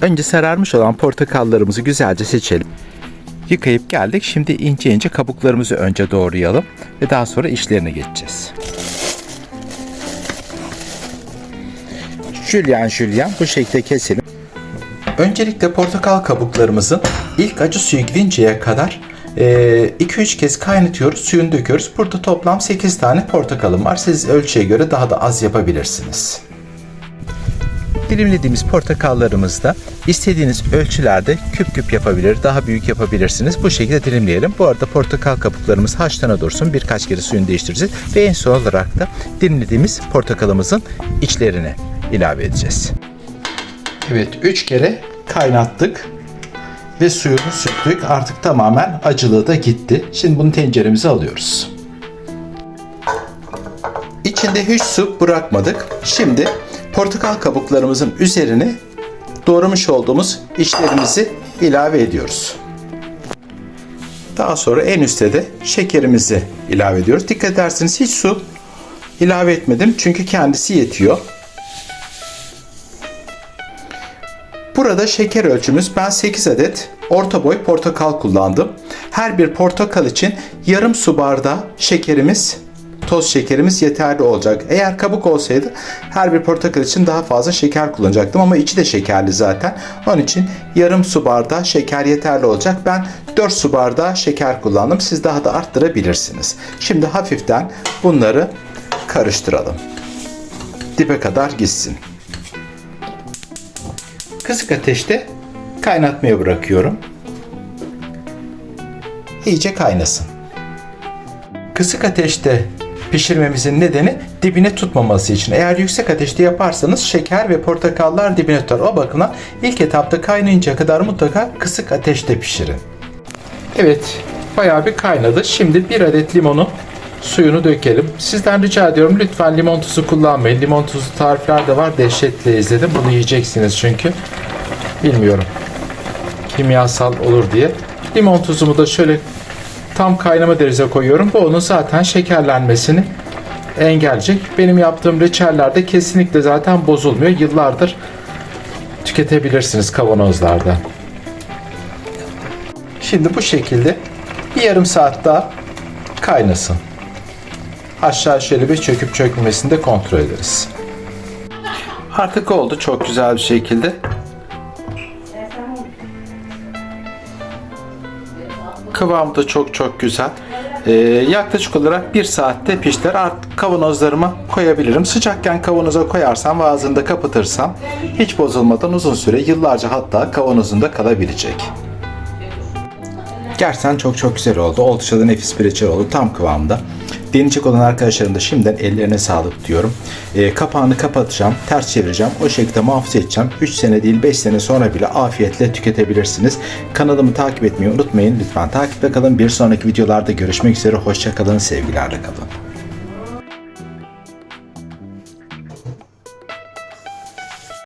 Önce sararmış olan portakallarımızı güzelce seçelim. Yıkayıp geldik. Şimdi ince ince kabuklarımızı önce doğrayalım ve daha sonra işlerine geçeceğiz. Jülyen jülyen bu şekilde keselim. Öncelikle portakal kabuklarımızın ilk acı suyu gidinceye kadar 2-3 kez kaynatıyoruz, suyunu döküyoruz. Burada toplam 8 tane portakalım var. Siz ölçüye göre daha da az yapabilirsiniz. Dilimlediğimiz portakallarımızı da istediğiniz ölçülerde küp küp yapabilir, daha büyük yapabilirsiniz. Bu şekilde dilimleyelim. Bu arada portakal kabuklarımız haşlana dursun. Birkaç kere suyunu değiştireceğiz. Ve en son olarak da dilimlediğimiz portakalımızın içlerini ilave edeceğiz. Evet 3 kere kaynattık ve suyunu süktük. Artık tamamen acılığı da gitti. Şimdi bunu tenceremize alıyoruz. İçinde hiç su bırakmadık. Şimdi portakal kabuklarımızın üzerine doğramış olduğumuz içlerimizi ilave ediyoruz. Daha sonra en üstte de şekerimizi ilave ediyoruz. Dikkat ederseniz hiç su ilave etmedim çünkü kendisi yetiyor. Burada şeker ölçümüz ben 8 adet orta boy portakal kullandım. Her bir portakal için yarım su bardağı şekerimiz toz şekerimiz yeterli olacak. Eğer kabuk olsaydı her bir portakal için daha fazla şeker kullanacaktım ama içi de şekerli zaten. Onun için yarım su bardağı şeker yeterli olacak. Ben 4 su bardağı şeker kullandım. Siz daha da arttırabilirsiniz. Şimdi hafiften bunları karıştıralım. Dibe kadar gitsin. Kısık ateşte kaynatmaya bırakıyorum. İyice kaynasın. Kısık ateşte pişirmemizin nedeni dibine tutmaması için. Eğer yüksek ateşte yaparsanız şeker ve portakallar dibine tutar. O bakımdan ilk etapta kaynayıncaya kadar mutlaka kısık ateşte pişirin. Evet, bayağı bir kaynadı. Şimdi bir adet limonu suyunu dökelim. Sizden rica ediyorum lütfen limon tuzu kullanmayın. Limon tuzu tariflerde var. Dehşetle izledim. Bunu yiyeceksiniz çünkü. Bilmiyorum. Kimyasal olur diye. Limon tuzumu da şöyle tam kaynama derecesine koyuyorum. Bu onun zaten şekerlenmesini engelleyecek. Benim yaptığım reçellerde kesinlikle zaten bozulmuyor. Yıllardır tüketebilirsiniz kavanozlarda. Şimdi bu şekilde bir yarım saat daha kaynasın. Aşağı şöyle bir çöküp çökmemesini de kontrol ederiz. Artık oldu çok güzel bir şekilde. Kıvamı da çok çok güzel. Ee, yaklaşık olarak bir saatte pişler. Artık kavanozlarıma koyabilirim. Sıcakken kavanoza koyarsam ve ağzını da kapatırsam hiç bozulmadan uzun süre yıllarca hatta kavanozunda kalabilecek. Gerçekten çok çok güzel oldu. Oldukça da nefis bir reçel oldu. Tam kıvamda. Deneyecek olan arkadaşlarım da şimdiden ellerine sağlık diyorum. E, kapağını kapatacağım, ters çevireceğim. O şekilde muhafaza edeceğim. 3 sene değil 5 sene sonra bile afiyetle tüketebilirsiniz. Kanalımı takip etmeyi unutmayın. Lütfen takipte kalın. Bir sonraki videolarda görüşmek üzere. Hoşçakalın. Sevgilerle kalın.